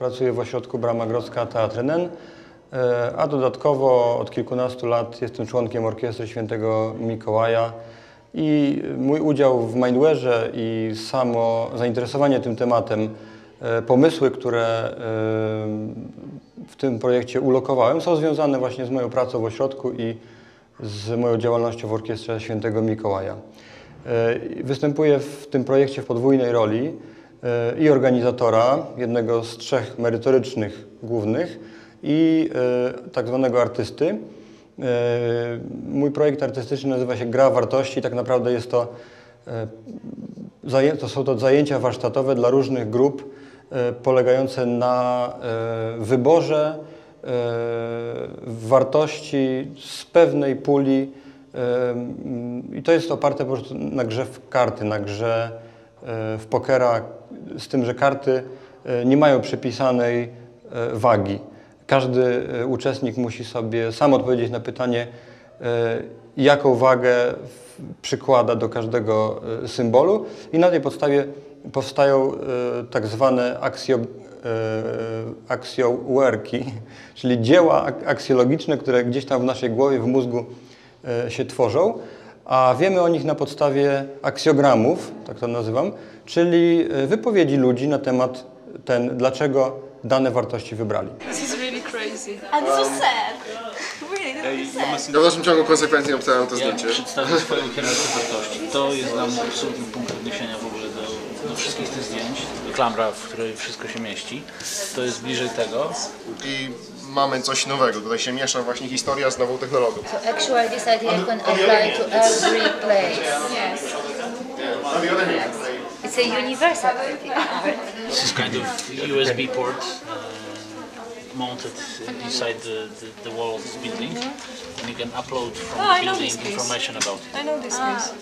pracuję w ośrodku Brama Grodzka Teatr NN, e, a dodatkowo od kilkunastu lat jestem członkiem Orkiestry Świętego Mikołaja i mój udział w Mindware'ze i samo zainteresowanie tym tematem, e, pomysły, które e, w tym projekcie ulokowałem, są związane właśnie z moją pracą w ośrodku i z moją działalnością w Orkiestrze Świętego Mikołaja. Występuję w tym projekcie w podwójnej roli i organizatora, jednego z trzech merytorycznych głównych i e, tak zwanego artysty. E, Mój projekt artystyczny nazywa się Gra Wartości. Tak naprawdę jest to, e, to są to zajęcia warsztatowe dla różnych grup e, polegające na e, wyborze e, wartości z pewnej puli e, i to jest oparte po prostu na grze w karty, na grze e, w pokera, z tym, że karty e, nie mają przypisanej e, wagi. Każdy e, uczestnik musi sobie sam odpowiedzieć na pytanie, e, jaką wagę przykłada do każdego e, symbolu i na tej podstawie powstają e, tak zwane aksjo, e, czyli dzieła ak- aksjologiczne, które gdzieś tam w naszej głowie, w mózgu e, się tworzą, a wiemy o nich na podstawie aksjogramów, tak to nazywam, czyli e, wypowiedzi ludzi na temat ten, dlaczego dane wartości wybrali. This is really crazy. And so sad. Ja w dalszym ciągu konsekwencji napisałem to zdjęcie. przedstawię swoją hierarchię wartości. To jest dla mnie absolutny punkt odniesienia w ogóle do, do wszystkich tych zdjęć. Klamra, w której wszystko się mieści. To jest bliżej tego. I mamy coś nowego. Tutaj się miesza właśnie historia z nową technologią. So actually this idea can apply to every place. Yes. It's a universal idea. This is kind of USB port uh, mounted inside the, the, the wall of this building. And you can upload from Oh, the building information about it. I know this piece.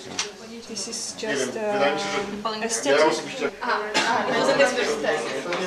This is just uh, aesthetic. osobiście No, but